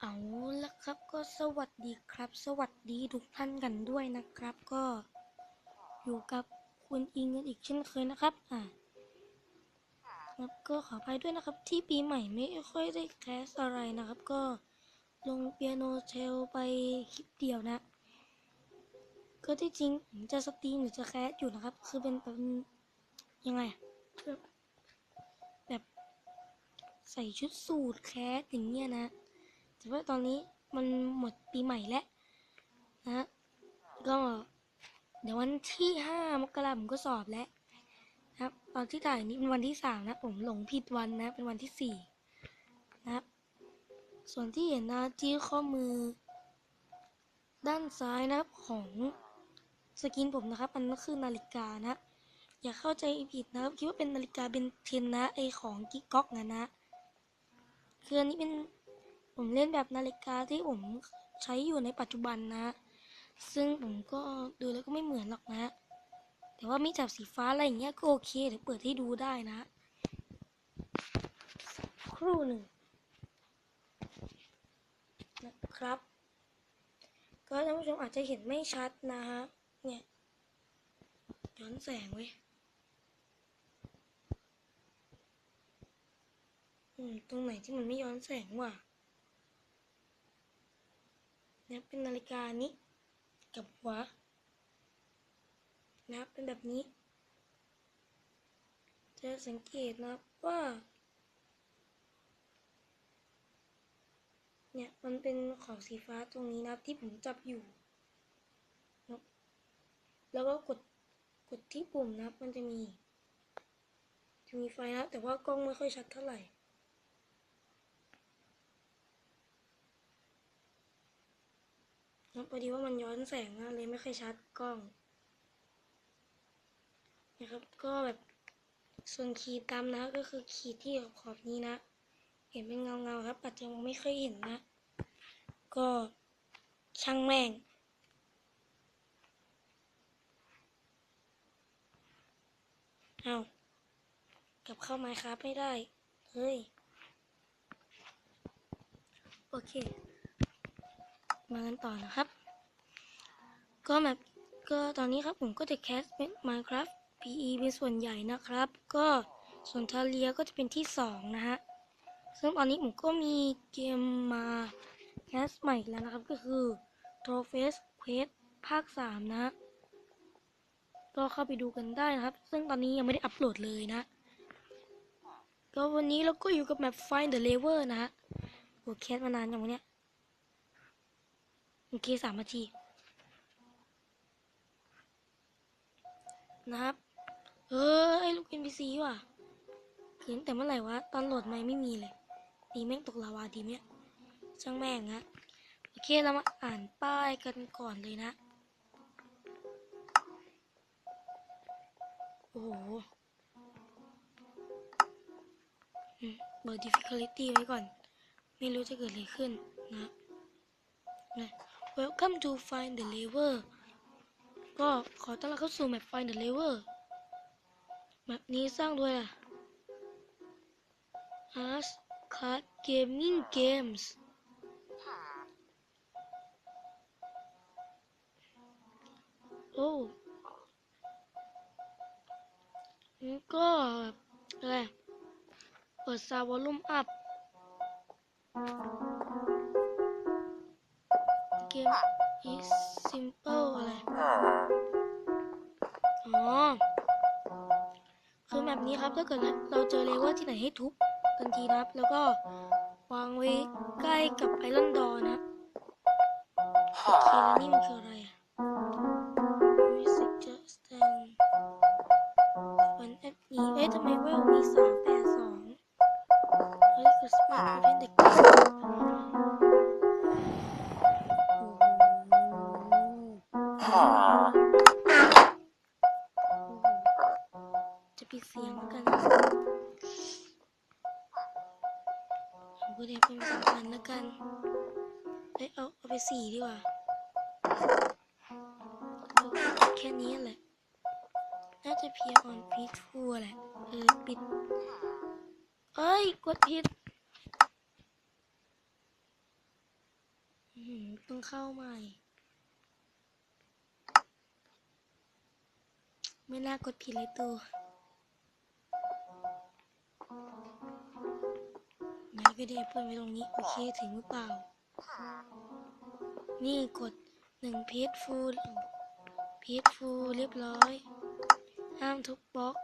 เอาละครับก็สวัสดีครับ สวัสดีทุกท่านกันด้วยนะครับ ก็อยู่กับคุณอิงกันอีกเช่นเคยนะครับ อ่าครับก็ขออภัยด้วยนะครับ ที่ปีใหม่ไม่ค่อยได้แคสอะไรนะครับ ก็ลงเปียโนเชลไปคลิปเดียวนะ ก็ที่จริงผมจะสตรีมหรือจะแคสอยู่นะครับ คือเป็นแบบยังไงอะแบบแบบ ใส่ชุดสูทแคสอย่างเงี้ยนะแต่ว่าตอนนี้มันหมดปีใหม่แล้วนะก็เดี๋ยววันที่ห้ามกราผมก็สอบแล้วนะครับ ตอนที่ถ่ายนี้เป็นวันที่สามนะ ผมหลงผิดวันนะ เป็นวันที่สี่นะครับ ส่วนที่เห็นนะที่ข้อมือ ด้านซ้ายนะครับของสกินผมนะครับมันก็คือนาฬิกานะ อย่าเข้าใจผิดนะครับ คิดว่าเป็นนาฬิกาเบนเทนนะไอของกิ๊กก๊อกนะนะ คืออันนี้เป็นผมเล่นแบบนาฬิกาที่ผมใช้อยู่ในปัจจุบันนะ ซึ่งผมก็ดูแล้วก็ไม่เหมือนหรอกนะ แต่ว่ามีจับสีฟ้าอะไรอย่างเงี้ยก็โอเคเดี๋ยวเปิดให้ดูได้นะครู่หนึ่งนะครับ ก็ท่านผู้ชมอาจจะเห็นไม่ชัดนะฮะเนี่ยย้อนแสงเว้ อืมตรงไหนที่มันไม่ย้อนแสงวะนะเป็นนาฬิกานี้ กับหัวนะเป็นแบบนี้ จะสังเกตนะว่า เนี่ยมันเป็นขอบสีฟ้าตรงนี้นะที่ผมจับอยู่นะแล้วก็กดกดที่ปุ่มนะมันจะมี จะมีไฟนะแต่ว่ากล้องไม่ค่อยชัดเท่าไหร่ นะ พอดีว่ามันย้อนแสงนะเลยไม่ค่อยชัดกล้องนะครับก็แบบส่วนขีดตามนะก็คือขีดที่ขอบนี้นะ เห็นเป็นเงาเงาๆครับอาจจะมองไม่ค่อยเห็นนะ ก็ช่างแม่งเอากลับเข้าไมค์ครับไม่ได้ เฮ้ย โอเค มากันต่อนะครับ ก็แบบก็ตอนนี้ครับผมก็จะแคสเป็น Minecraft PE เป็นส่วนใหญ่นะครับ ก็ส่วนทาเลียก็จะเป็นที่สองนะฮะ ซึ่งตอนนี้ผมก็มีเกมมาแคสใหม่อีกแล้วนะครับ ก็คือ t r o p h a c e Quest ภาค3นะฮะ ก็เข้าไปดูกันได้นะครับ ซึ่งตอนนี้ยังไม่ได้อัปโหลดเลยนะ ก็วันนี้เราก็อยู่กับแมป Find the Lever นะฮะโหแคสมานานอย่างวันเนี้ย โอเคสามนาทีนะครับเออไอ้ลูก NPC ว่ะเขียนแต่เมื่อไหร่วะตอนโหลดไม่ไม่มีเลยดีแม่งตกลาวาดีเนี่ยช่างแม่งนะโอเคเรามาอ่านป้ายกันก่อนเลยนะ โอ้โหเบอร์ difficulty ไว้ก่อน ไม่รู้จะเกิดอะไรขึ้นนะนะ Welcome to Find the Lever ก็ขอต้อนรับเข้าสู่แมป Find the Lever แมปนี้สร้างโดยอะ Ars Card Gaming Games โอ้ก็อะไรเปิดซาวอลลุ่มอัพ เกม is simple อะไร อ๋อ คือแบบนี้ครับ ถ้าเกิดเราเจอเลเวอร์ที่ไหนให้ทุบทันทีนะครับ แล้วก็วางไว้ใกล้กับไอรอนดอนะโอเคแล้วนี่มันคืออะไรอะ Music just stand วันแอปนี้เอ๊ะทำไมเวลมีสามแปดสองเฮ้ยคือสมาร์ทเป็นเด็ก ช้ความสำคัญแล้วกันเอ้ยเอาเอาไปสี่ดีกว่าแค่นี้แหละ น่าจะเพียงออนพีทัวแหละ เออ ปิด เอ้ย กดผิดต้องเข้าใหม่ ไม่น่ากดผิดเลยตัว แม่ก็ได้เปิดไว้ตรงนี้ โอเคถึงหรือเปล่า นี่กดหนึ่งพีทฟูลพีทฟูลเรียบร้อย ห้ามทุบบล็อก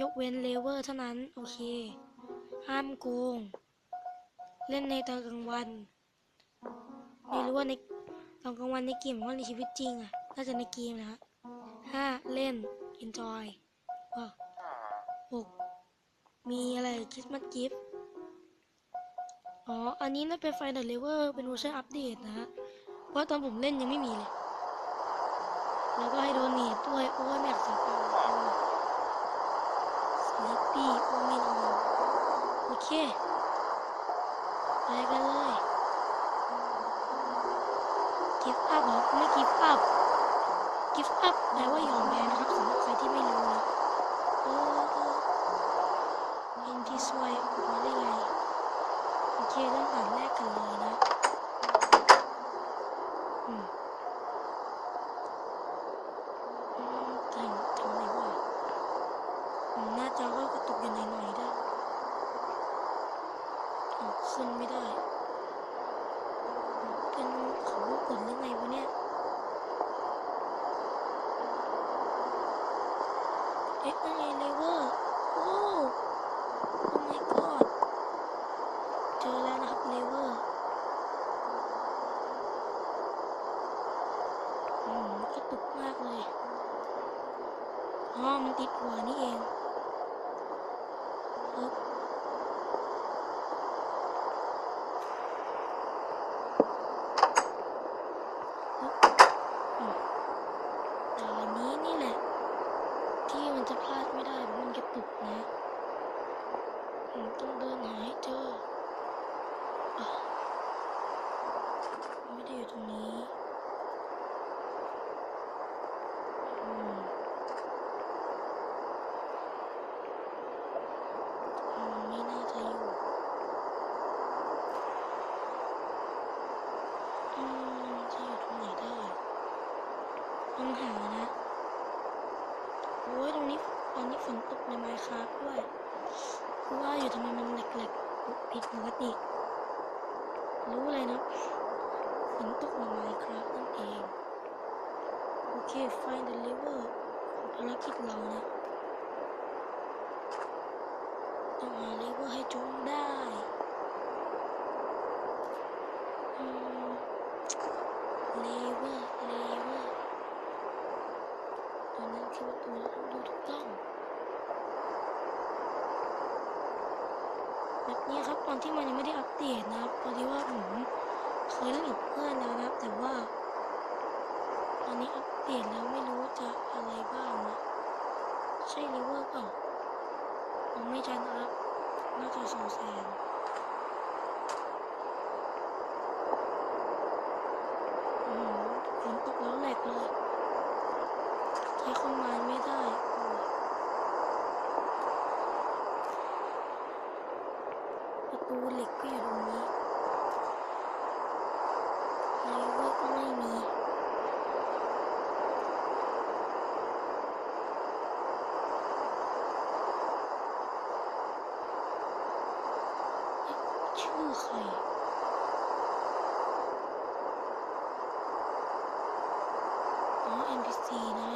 ยกเว้นเลเวอร์เท่านั้น โอเค ห้ามโกง เล่นในตอนกลางวัน ไม่รู้ว่าในตอนกลางวันในเกมหรือว่าในชีวิตจริงอะน่าจะในเกมนะฮะห้าเล่น enjoy หกมีอะไรคริสต์มาสกิฟต์ อ๋อ อันนี้น่าเป็นไฟเดอร์เลเวอร์เป็นเวอร์ชันอัปเดตนะฮะ เพราะตอนผมเล่นยังไม่มีเลย แล้วก็ให้โดเนทด้วย โอ้ยไม่อยากเสียตังค์สลิปปี้โอ้ไม่นอนโอเค ไปกันเลยกิฟต์อัพหรอไม่กิฟต์อัพกิฟต์อัพแปลว่ายอมแพ้นะครับสำหรับใครที่ไม่รู้นะ เออเออเอ็นที่ซวยมาได้ไง เคเริ่มด่านแรกกันเลยนะแต่งทำอะไรวะอืมหน้าจอก็กระตุกอยู่หน่อยๆด้ขึ้นไม่ได้ はい。 ฝนตกในไมค์ครับด้วยคือว่าอยู่ทำไมมันแหลกๆผิดปกติ รู้เลยนะฝนตกในไมค์ครับนั่นเอง โอเค find the lever ของภารกิจเรานะต้องหาเลเวอร์ให้จงได้เลเวอร์เลเวอร์ตัวนั้นคือประตูต้องดูถูกต้อง แบบนี้ครับตอนที่มันยังไม่ได้อัปเดตนะครับพอดีว่าผมเคยเล่นกับเพื่อนแล้วนะครับ แต่ว่า ตอนนี้อัปเดตแล้วไม่รู้จะอะไรบ้างนะใช่เลเวอร์เปล่าผมไม่ใช่นะครับน่าจะสองแสนอืมฝนตกแล้วแหลกเลยใช้คอมมานด์ไม่ได้โอ้ยประตูเหล็กก็อยู่ตรงนี้เลเวอร์ก็ไม่มี ชื่อใครอ๋อ NPC นะ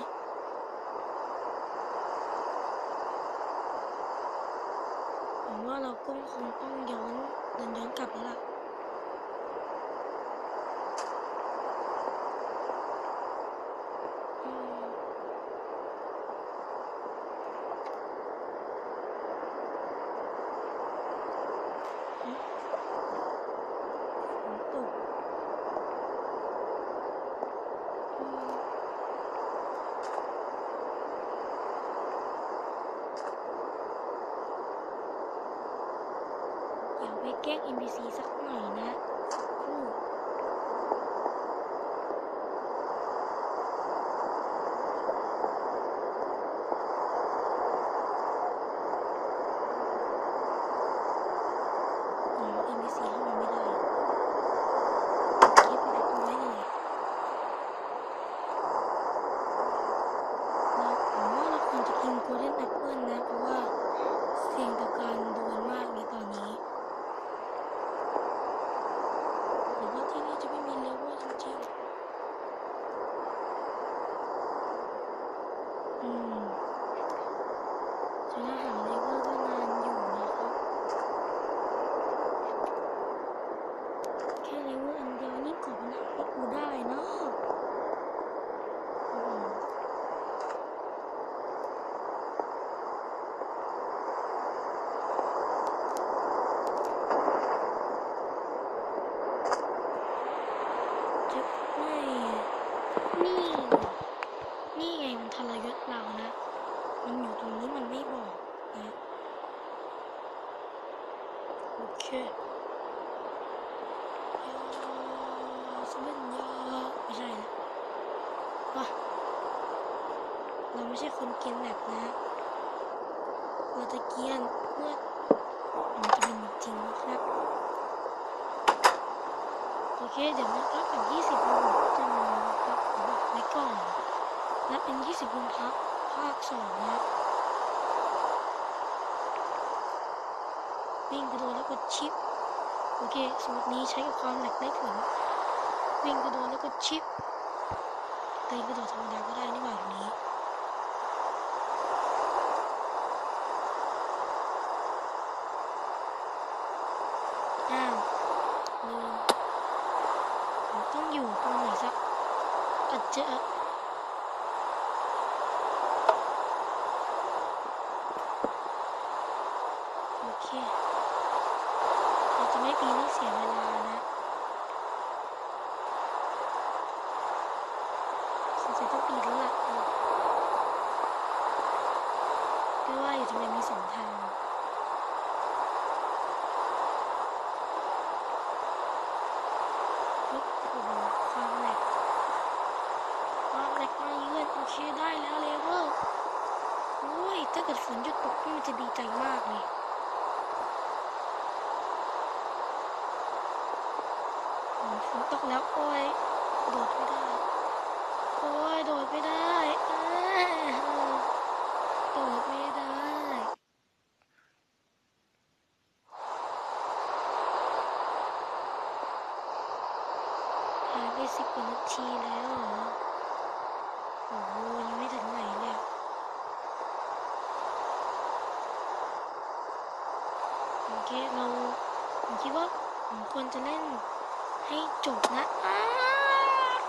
ผมว่าเราก็คงต้องย้อนเดินย้อนกลับแล้วล่ะ อืมอืมฝนตกอืมเดี๋ยวไปแก ล้ง NPC สักหน่อยนะสักครู่ อ๋อ NPC เข้ามาไม่ได้คลิปนะ เคยาสมัญญาไม่ใช่นะวะเราไม่ใช่คนเกรียนแบบนะ เราจะเกรียนเมื่อมันจะเป็นจริงนะครับ โอเค เดี๋ยวนะครับกับ 20วันผมจะมานะครับไว้ก่อนและเป็น 20วันพักภาคสองนะครับ วิ่งกระโดดแล้วกดชิป โอเค สูตรนี้ใช้กับความแหลกได้ผล วิ่งกระโดดแล้วกดชิปเต้นกระโดดธรรมดาก็ได้นี่หว่าแบบนี้อ้าวลืมผมต้องอยู่ตรงไหนสักอาจจะโอเค ปีนี่เสียเวลานะสงสัยต้องปีนแล้วล่ะเออไม่ว่าอยู่ทำไมมีสองทางปึ๊บโอ้โหความแหลกความแหลกมาเยือนโอเคได้แล้วเลเวลโอ้ย ถ้าเกิดฝนหยุดตกนี่มันจะดีใจมากเลยโอ้ยฝ นตกแล้วโอ้ยโดดไม่ได้ โอ้ยโดดไม่ได้โดดไม่ได้ผ่านไปสิบกว่านาทีแล้วเหรอโอ้โหยังไม่ถึงไหนเลยอะโอเคเราผมคิดว่าผมควรจะเล่น ให้จบนะอ้าว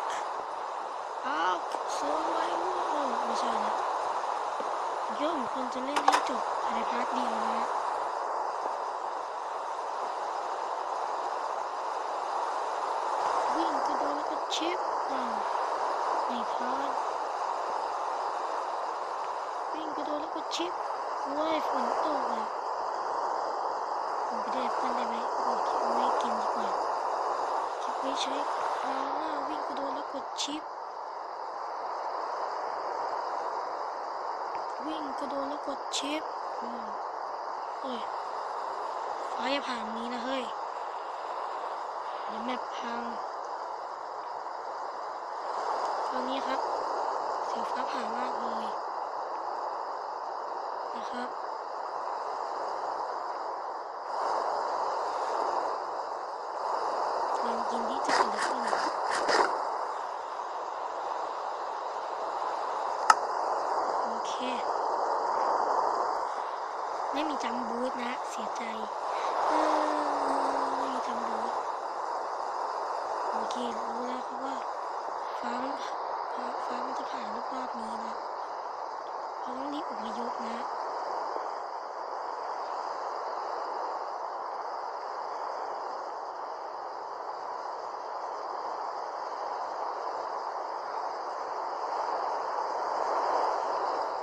อ้าวสวยโอ้ไม่ใช่นะผมคิดว่าผมควรจะเล่นให้จบภายในพาร์ทเดียวนะวิ่งกระโดดแล้วก็ชิปอ้าวไม่ทันวิ่งกระโดดแล้วก็ชิปโอ้ยฝนตกอะผมไปได้แอปเปิ้ลได้ไหมโอ้ยคิดว่าไม่กินดีกว่าคิด ไม่ใช้คราวหน้าวิ่งกระโดดแล้วกดชิป วิ่งกระโดดแล้วกดชิปอืมโอ้ยฟ้าอย่าผ่านนี้นะเฮ้ยเดี๋ยวแมปพังตอนนี้ครับ เสียงฟ้าผ่ามากเลยนะครับลองกินที่จะเกิดอะไรขึ้นโอเค ไม่มี จำบูธนะ เสียใจเออไม่จำบูธโอเครู้แล้วครับว่าฟ้ามันฟ้าฟ้ามันจะผ่านรอบนี้นะเราต้องรีบอพยพนะ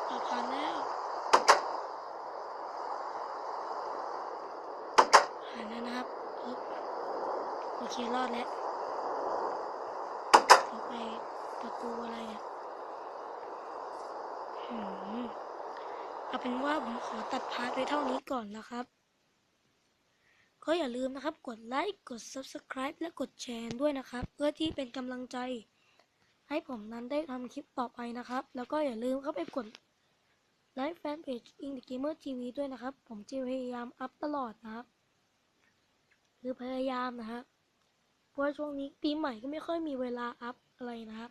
เราผ่านแล้ว ผ่านแล้วนะครับปึ๊บโอ เครอดแล้วต่อไปประตูอะไรเนี่ยเอาเป็นว่าผมขอตัดพาร์ทไว้เท่านี้ก่อนนะครับ ก็อย่าลืมนะครับ กดไลค์ กด Subscribe และกดแชร์ด้วยนะครับ เพื่อที่เป็นกำลังใจ ให้ผมนั้นได้ทำคลิปต่อไปนะครับ แล้วก็อย่าลืมเข้าไปกดไลค์แฟนเพจ In the Gamer TV ด้วยนะครับ ผมจะพยายามอัพตลอดนะครับหรือพยายามนะครับ เพราะว่าช่วงนี้ปีใหม่ก็ไม่ค่อยมีเวลาอัพอะไรนะครับ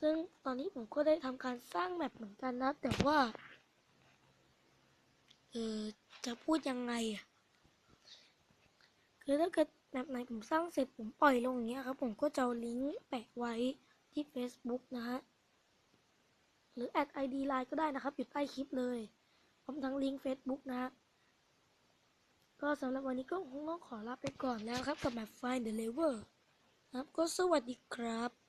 ซึ่งตอนนี้ผมก็ได้ทำการสร้างแมปเหมือนกันนะ แต่ว่า เออจะพูดยังไงอะคือถ้าเกิดแมปไหนผมสร้างเสร็จผมปล่อยลงอย่างเงี้ยครับ ผมก็จะเอาลิงก์แปะไว้ที่ Facebook นะฮะ หรือแอด ID Line ก็ได้นะครับ อยู่ใต้คลิปเลยพร้อมทั้งลิงก์ Facebook นะฮะ ก็สำหรับวันนี้ก็คงต้องขอลาไปก่อนแล้วครับกับแบบ Find the Lever ครับก็สวัสดีครับ